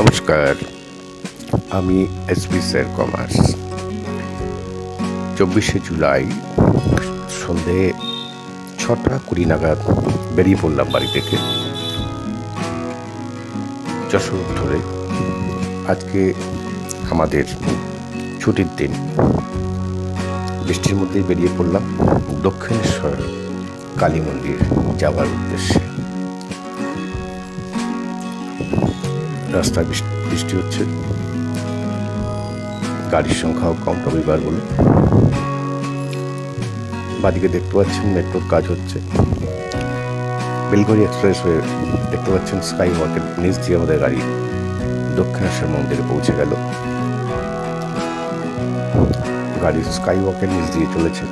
নমস্কার, আমি SB sir commerce. চব্বিশে জুলাই, সন্ধে ছটা কুড়ি নাগাদ বেরিয়ে পড়লাম বাড়ি থেকে। যশোর ধরে আজকে আমাদের ছুটির দিন। বৃষ্টির মধ্যেই বেরিয়ে পড়লাম দক্ষিণেশ্বর কালী মন্দির যাওয়ার উদ্দেশ্যে। রাস্তায় বৃষ্টি হচ্ছে। গাড়ির সংখ্যাও কম রবিবার বলে বাদিকে দেখতে পাচ্ছেন মেট্রোর কাজ হচ্ছে। বেলগড়ি এক্সপ্রেস হয়ে দেখতে পাচ্ছেন স্কাই ওয়াকের নিচ দিয়ে আমাদের গাড়ি দক্ষিণেশ্বর মন্দিরে পৌঁছে গেল। গাড়ি স্কাই ওয়াকের নিচ দিয়ে চলেছে।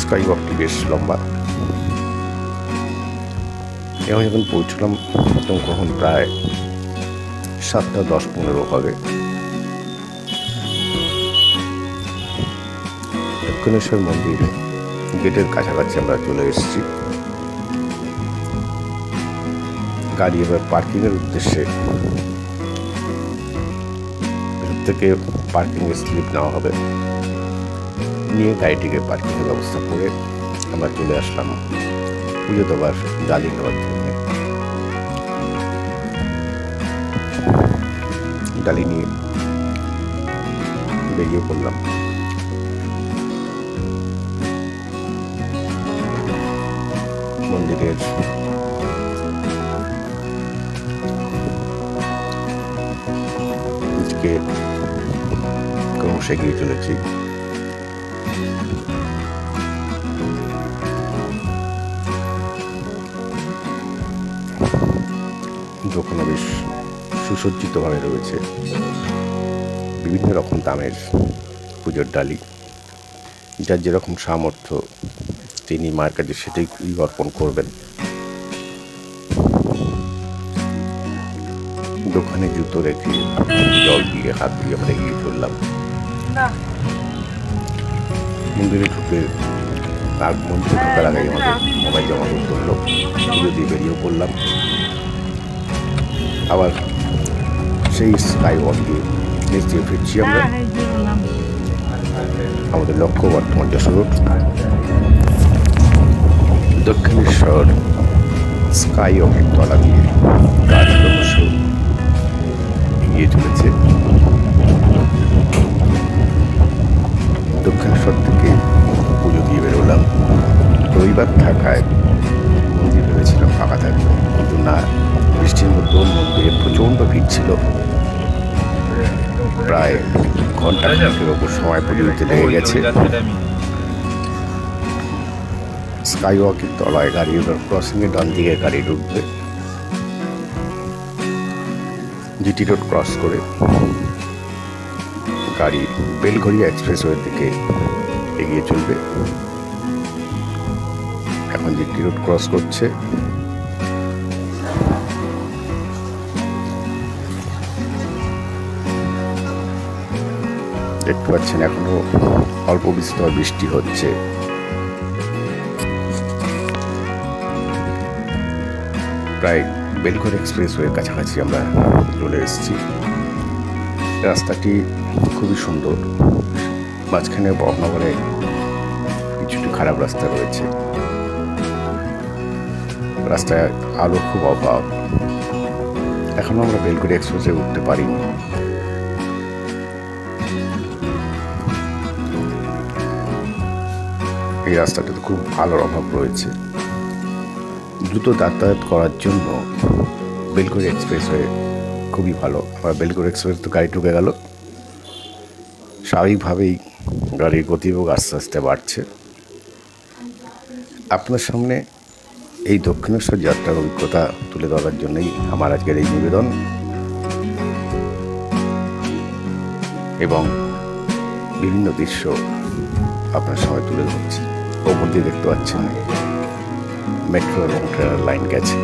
স্কাই ওয়াকটি বেশ লম্বা। এবং যখন পৌঁছলাম, তখন প্রায় সাতটা, দশ, পনেরো হবে। দক্ষিণেশ্বর মন্দির গেটের কাছাকাছি আমরা চলে এসেছি। গাড়ি এবার পার্কিংয়ের উদ্দেশ্যে থেকে পার্কিং স্লিপ নেওয়া হবে। নিয়ে গাড়িটিকে পার্কিংয়ের ব্যবস্থা করে আমরা চলে আসলাম। পুজো দেওয়ার ডালি নেওয়ার জন্য। ডালি নিয়ে বেরিয়ে পড়লাম। মন্দিরের ক্রমশ এগিয়ে চলেছি। দোকানে বেশ সুসজ্জিতভাবে রয়েছে বিভিন্ন রকম দামের পুজোর ডালি যার যেরকম সামর্থ্য তিনি মায়ের কাছে সেটাই অর্পণ করবেন। দোকানে জুতো রেখে জল দিয়ে হাত দিয়ে আমরা এগিয়ে চললাম। মন্দিরে ঢুকে তার মন্দিরে ঢোকার আগে আমাদের মোবাইল জমা করতে হলো। পুজো দিয়ে বেরিয়েও পড়লাম। আবার সেই স্কাই ওয়াক দিয়ে নিচ দিয়ে ফিরছি আমরা। আমাদের লক্ষ্য বর্তমান যশোর দক্ষিণেশ্বর স্কাই ওয়াকের তলা দিয়ে গাছ ক্রমশ এগিয়ে চলেছে সময় পুজো লেগে গেছে। স্কাই ওয়াকের তলায় গাড়ি ক্রসিংয়ে ডান দিকে গাড়ি ঢুকবে। জিটি রোড ক্রস করে গাড়ি বেলঘরিয়া এক্সপ্রেসওয়ের দিকে এগিয়ে চলবে। এখন জিটি রোড ক্রস করছে। দেখতে পাচ্ছেন, এখনও অল্প বিস্তর বৃষ্টি হচ্ছে। প্রায় বেলঘর এক্সপ্রেসওয়ের কাছাকাছি আমরা চলে এসেছি। রাস্তাটি খুবই সুন্দর। মাঝখানে বহনগরে কিছুটি খারাপ রাস্তা রয়েছে। রাস্তায় আলো খুব অভাব। এখনও আমরা বেলগুড়ি এক্সপ্রেসে উঠতে পারিনি। এই রাস্তাটাতে খুব আলোর অভাব রয়েছে। দ্রুত যাতায়াত করার জন্য বেলগুড়ি এক্সপ্রেসওয়ে খুবই ভালো। আবার বেলগুড়ি এক্সপ্রেস তো গাড়ি ঢুকে গেল। স্বাভাবিকভাবেই গাড়ির গতিবেগ আস্তে আস্তে বাড়ছে। আপনার সামনে এই দক্ষিণেশ্বর যাত্রার অভিজ্ঞতা তুলে ধরার জন্যই আমার আজকের এই নিবেদন। এবং বিভিন্ন দৃশ্য আপনার সামনে তুলে ধরছি। ওপর দিয়ে দেখতে পাচ্ছেন। মেট্রো এবং ট্রেনের লাইন গেছে।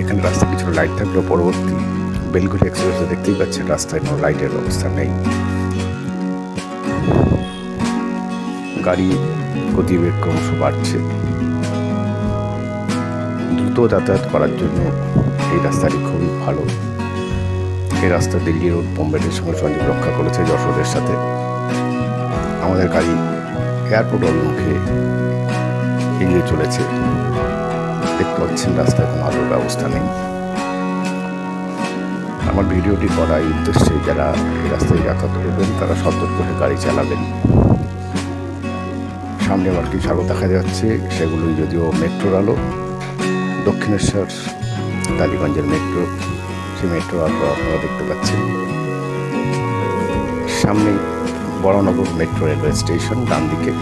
এখানে রাস্তা কিছু লাইট থাকলেও পরবর্তী বেলগুড়ি এক্সপ্রেসে দেখতেই পাচ্ছেন, রাস্তায় কোনো লাইটের ব্যবস্থা নেই। গাড়ি গতিবেগ ক্রমশ বাড়ছে। দ্রুত যাতায়াত করার জন্য এই রাস্তাটি খুবই ভালো। এই রাস্তা দিল্লি রোড বোম্বেটের সঙ্গে সংযোগ রক্ষা করেছে যশোরের সাথে। আমাদের গাড়ি এয়ারপোর্ট অভিমুখে এগিয়ে চলেছে। দেখতে পাচ্ছেন রাস্তায় কোনো আলোর ব্যবস্থা নেই। আমার ভিডিওটি করা এই উদ্দেশ্যে যারা এই রাস্তায় যাতায়াত করবেন, তারা সতর্ক হয়ে গাড়ি চালাবেন। সামনে আমার কিছু আলো দেখা যাচ্ছে, সেগুলোই যদিও মেট্রোর আলো। দক্ষিণেশ্বর, টালিগঞ্জের মেট্রো। সেই মেট্রো আলো আপনারা দেখতে পাচ্ছেন। সামনে বড়নগর মেট্রো রেলওয়ে স্টেশন ডান দিকে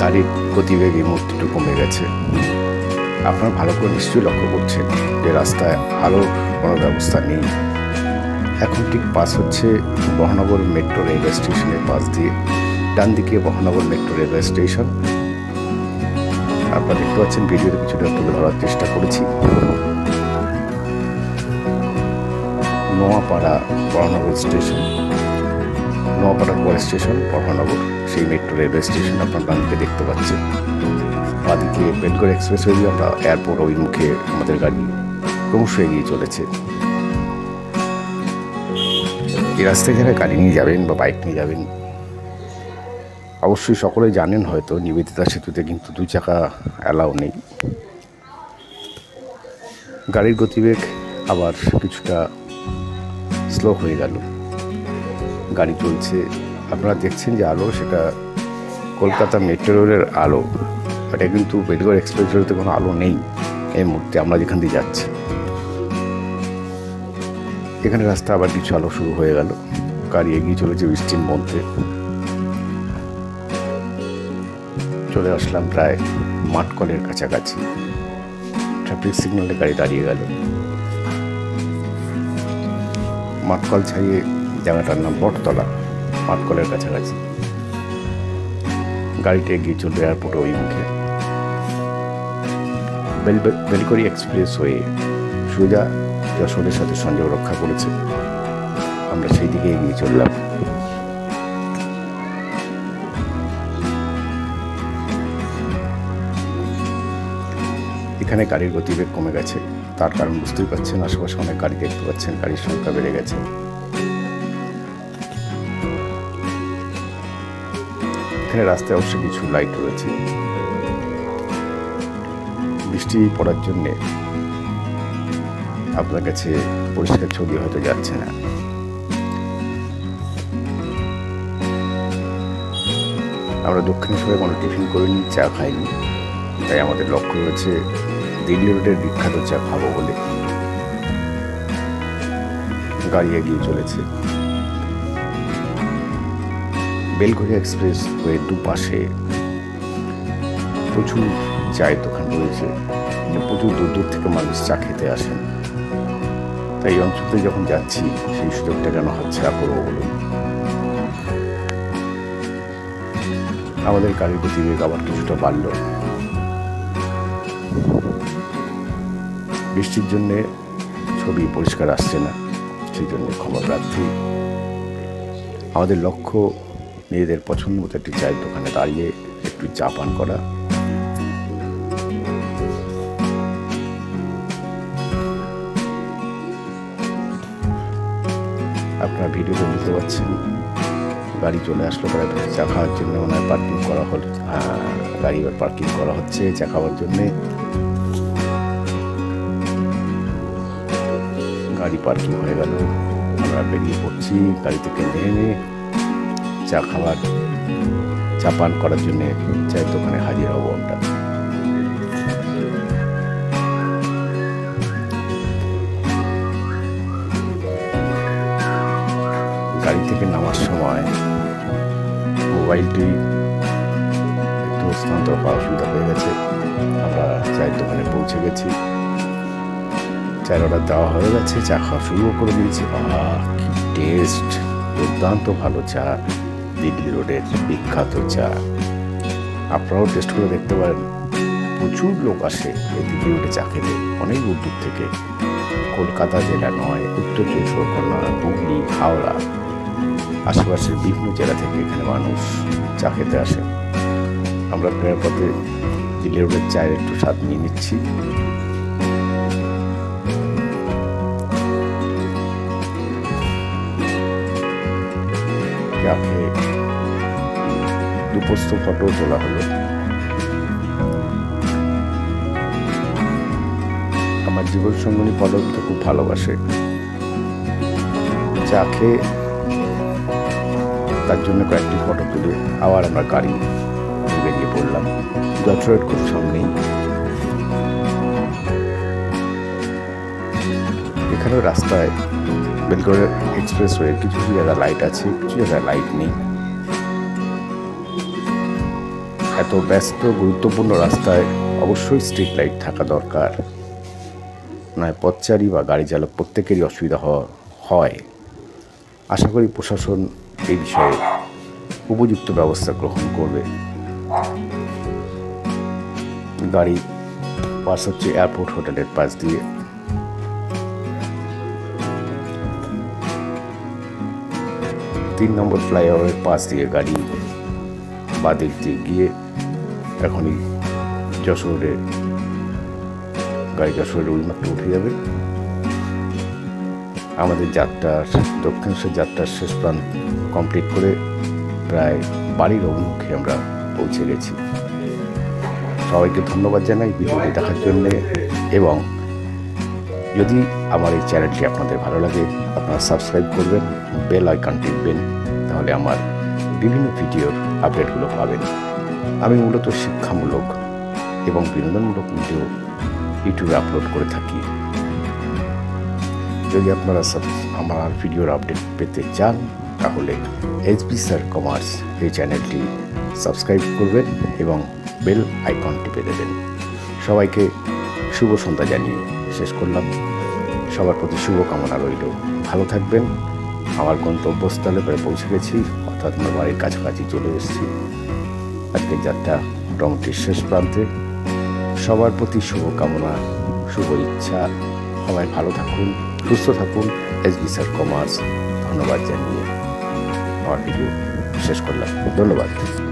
গাড়ির গতিবেগ এই মুহূর্তে কমে গেছে। আপনারা ভালো করে নিশ্চয়ই লক্ষ্য করছেন যে রাস্তায় আলোর কোনো ব্যবস্থা নেই। এখন ঠিক পাস হচ্ছে মহানগর মেট্রো রেলওয়ে স্টেশনের পাশ দিয়ে। ডান দিকে মহানগর মেট্রো রেলওয়ে স্টেশন। আপনারা দেখতে পাচ্ছেন ভিডিওতে কিছুটা তুলে ধরার চেষ্টা করেছি। নোয়াপাড়া বড়নগর স্টেশন। নোয়াপাড়ার পরে স্টেশন বড়নগর সেই মেট্রো রেলওয়ে স্টেশন আপনার ডান দিকে দেখতে পাচ্ছেন। বাদিকে বেলগড় এক্সপ্রেস দিয়ে আমরা এয়ারপোর্ট অভিমুখে আমাদের গাড়ি ক্রমশ এগিয়ে চলেছে। এই রাস্তায় যারা গাড়ি নিয়ে যাবেন বা বাইক নিয়ে যাবেন অবশ্যই সকলেই জানেন হয়তো, নিবেদিতা সেতুতে কিন্তু দু চাকা অ্যালাউ নেই। গাড়ির গতিবেগ আবার কিছুটা স্লো হয়ে গেল। গাড়ি চলছে। আপনারা দেখছেন যে আলো, সেটা কলকাতা মেট্রো রেলের আলো। এটা কিন্তু বেলগড় এক্সপ্রেস রোডে কোনো আলো নেই এই মুহূর্তে, আমরা যেখান দিয়ে যাচ্ছি। এখানে রাস্তা আবার কিছু আলো শুরু হয়ে গেল। গাড়ি এগিয়ে চলেছে বৃষ্টির মধ্যে। চলে আসলাম প্রায় মাঠকলের কাছাকাছি। ট্রাফিক সিগন্যালে গাড়ি দাঁড়িয়ে গেল। মাঠকল ছাড়িয়ে জায়গাটার নাম বটতলা, মাঠকলের কাছাকাছি। গাড়িটা এগিয়ে চলবে এয়ারপোর্ট ওই মুখে। বেলকরি এক্সপ্রেস হয়ে সোজা যশোরের সাথে সংযোগ রক্ষা করেছে। আমরা সেই দিকে এগিয়ে চললাম। এখানে গাড়ির গতিবেগ কমে গেছে। তার কারণ বুঝতেই পারছেন, আশেপাশে অনেক গাড়ি দেখতে পাচ্ছেন, গাড়ির সংখ্যা বেড়ে গেছে। এখানে রাস্তায় অবশ্যই কিছু লাইট রয়েছে। বৃষ্টি পড়ার জন্যে আপনার কাছে পরিষ্কার ছবি হয়তো যাচ্ছে না। আমরা দক্ষিণেশ্বরে কোনো টিফিন করিনি, চা খাইনি। তাই আমাদের লক্ষ্য রয়েছে দিল্লি রোডের বিখ্যাত চা খাব বলে গাড়ি এগিয়ে চলেছে। বেলঘড়ি এক্সপ্রেস ওয়ে দুপাশে প্রচুর চায়ের দোকান রয়েছে মানে প্রচুর দূর দূর থেকে মানুষ চা খেতে আসেন। তাই এই অঞ্চলতে যখন যাচ্ছি, সেই সুযোগটা কেন হাতছাড়া করব বলুন। আমাদের গাড়ির গতিবেগ আবার কিছুটা বাড়ল। বৃষ্টির জন্যে ছবি পরিষ্কার আসছে না, সেই জন্য ক্ষমা প্রার্থী। আমাদের লক্ষ্য নিজেদের পছন্দ মতো একটি চায়ের দোকানে দাঁড়িয়ে একটু চা পান করা। আপনারা ভিডিওতে বুঝতে পারছেন গাড়ি চলে আসলো প্রায় চা খাওয়ার জন্য হয় পার্কিং করা হল গাড়ি এবার পার্কিং করা হচ্ছে চা খাওয়ার জন্যে। গাড়ি পার্কিং হয়ে গেল। আমরা বেরিয়ে পড়ছি গাড়ি থেকে নেমে চা খাবার, চা পান করার জন্য চায়ের দোকানে হাজির হব আমরা। গাড়ি থেকে নামার সময় মোবাইলটি একটু স্থানান্তর করা অসুবিধা হয়ে গেছে। আমরা চায়ের দোকানে পৌঁছে গেছি। চায়ের অর্ডার দেওয়া হয়ে গেছে, চা খাওয়া শুরুও করে দিয়েছি। কি টেস্ট দুর্দান্ত ভালো চা, দিল্লি রোডের বিখ্যাত চা। আপনারাও টেস্ট করে দেখতে পারেন। প্রচুর লোক আসে এই দিল্লি রোডে চা খেতে। অনেক দূর থেকে। কলকাতা জেলা নয়, উত্তর চব্বিশ পরগনা, হুগলি, হাওড়া। আশেপাশের বিভিন্ন জেলা থেকে এখানে মানুষ চা খেতে আসে। আমরা ফেরার পথে দিল্লি রোডের চায়ের একটু স্বাদ নিয়ে নিচ্ছি। খেয়ে দুপস্ত ফটো তোলা হলো। আমার জীবন সঙ্গনী পদত্ব খুব ভালোবাসে। খেয়ে তার জন্য কয়েকটি ফটো তুলে আবার আমরা গাড়ি বেরিয়ে পড়লাম। যশোরের খুব সামনেই। এখানেও রাস্তায় বেলগড় এক্সপ্রেস ওয়ে কিছু কিছু জায়গায় লাইট আছে, কিছু জায়গায় লাইট নেই। এত ব্যস্ত, গুরুত্বপূর্ণ রাস্তায় অবশ্যই স্ট্রিট লাইট থাকা দরকার। নয়, পথচারী বা গাড়ি চালক প্রত্যেকেরই অসুবিধা হয়। আশা করি প্রশাসন এই বিষয়ে উপযুক্ত ব্যবস্থা গ্রহণ করবে। গাড়ি পাস হচ্ছে এয়ারপোর্ট হোটেলের পাশ দিয়ে। তিন নম্বর ফ্লাইওভারের পাশ দিয়ে গাড়ি বাদিক দিয়ে গিয়ে এখনই যশোরে, গাড়ি যশোরে উইমাত্র উঠে যাবে। আমাদের যাত্রার দক্ষিণেশ্বর যাত্রার শেষ প্রাণ কমপ্লিট করে প্রায় বাড়ির অভিমুখে আমরা পৌঁছে গেছি। সবাইকে ধন্যবাদ জানাই ভিডিওটি দেখার জন্যে এবং যদি আমার এই চ্যানেলটি আপনাদের ভালো লাগে, আপনারা সাবস্ক্রাইব করবেন। বেল আইকন টিপবেন, তাহলে আমার বিভিন্ন ভিডিওর আপডেটগুলো পাবেন। আমি মূলত শিক্ষামূলক এবং বিনোদনমূলক ভিডিও ইউটিউবে আপলোড করে থাকি। যদি আপনারা আমার ভিডিওর আপডেট পেতে চান, তাহলে এইচবি স্যার কমার্স এই চ্যানেলটি সাবস্ক্রাইব করবেন এবং বেল আইকন টিপে দেবেন। সবাইকে শুভ সন্ধ্যা জানিয়ে শেষ করলাম। সবার প্রতি শুভকামনা রইল। ভালো থাকবেন। আমার গন্তব্যস্থলে প্রায় পৌঁছে গেছি। অর্থাৎ আমার বাড়ির কাছাকাছি চলে এসেছি। আজকের যাত্রা মোটামুটি শেষ প্রান্তে। সবার প্রতি শুভকামনা, শুভ ইচ্ছা। সবাই ভালো থাকুন, সুস্থ থাকুন। এস বি স্যার কমার্স, ধন্যবাদ জানিয়ে আমার ভিডিও শেষ করলাম। ধন্যবাদ।